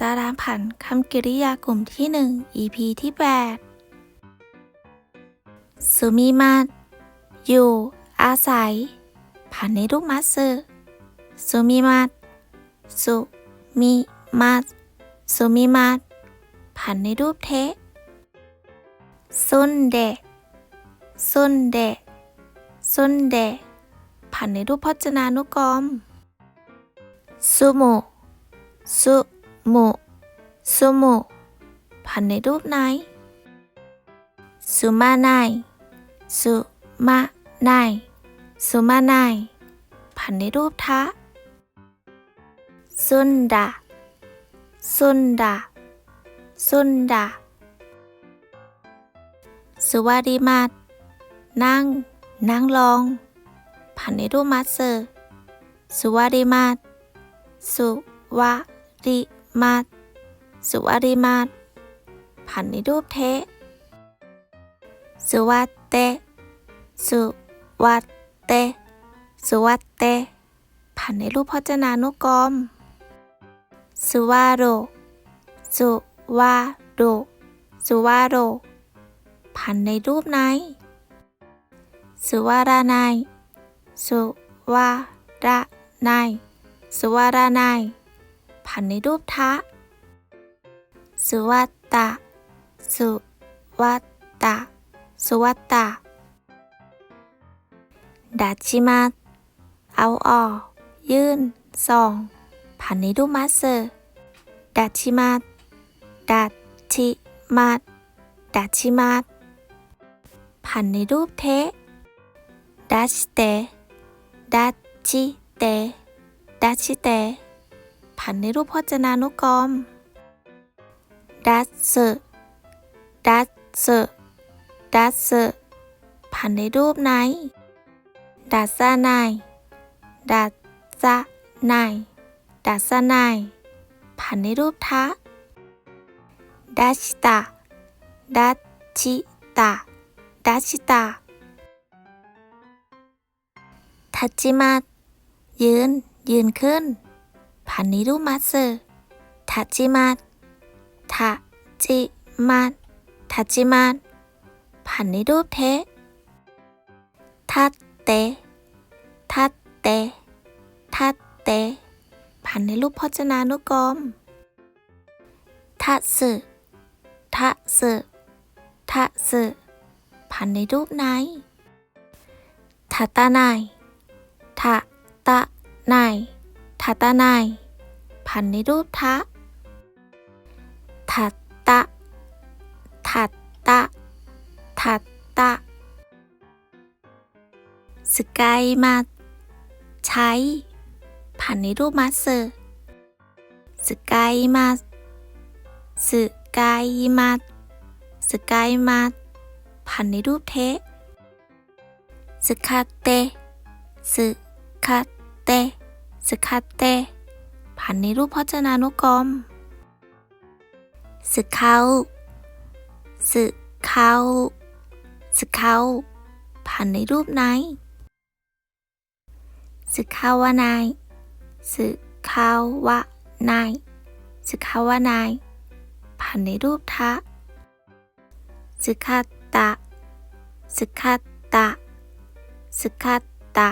ตารางผันคำกริยากลุ่มที่ 1 EP ที่ 8 สุมิมาอยู่ อาศัย ผันในรูปมัสสึสุมิมาสุมิมาสุมิมาผันในรูปเทซุนเดะซุนเดะซุนเดะผันในรูปพจนานุกรมสุโมสุ โมสุโมผันในรูปไหนสุมาไนสุมาไนสุมาไนผันในรูปทะสุนดาสุนดาสุนดาสุวาริมาตนั่ง นั่งลองผันในรูปมัสเซอร์สุวาริมาตสุวาริ มาตสุวาริมาตผันในรูปเทสุวัตเต สุวัตเต สุวัตเต ผันในรูปพจนานุกรม สุวาโร สุวาโร สุวาโร ผันในรูปไหน สุวารานายสุวารานายสุวารานายผันในรูปทะ สุวัตตะ สุวัตตะ สุวัตตะ ดัชชิมาเอาออก ยื่นส่องผันในรูปมัสเซอร์ดัชชิมาดัชชิมาดัชชิมาผันในรูปเทดัชเตดัชชิเตดัชชิเต ผันในรูปพจนานุกรมดัชเซดัชเซดัชเซผันในรูปไหนดัชซาไนดัชซาไนดัชซาไนผันในรูปทะดัชตาดัชชิตาดัชชิตาทัจจิมายืน ยืนขึ้น ผันในรูปมัสเซอร์ทัจจิมาทัจจิมาทัจจิมาผันในรูปเททัตเตทัตเตทัตเตผันในรูปพจนานุกรมทัสึทัสึทัสึผันในรูปไหนทัตตาไนทะตะนาย ทะตะนายผันในรูปทะทัตตะทัตตะทัตตะสกายมาใช้ผันในรูปมาสเซสกายมาสกายมาสกายมาผันในรูปเทสคาเตสคาเต สึคาเตผันในรูปพจนานุกรมสเขาสเขาสเขาผันในรูปไหนสึขาวานายสึขาวานายสึขาวานายผันในรูปทะสึคาตะสึคาตะสึคาตะ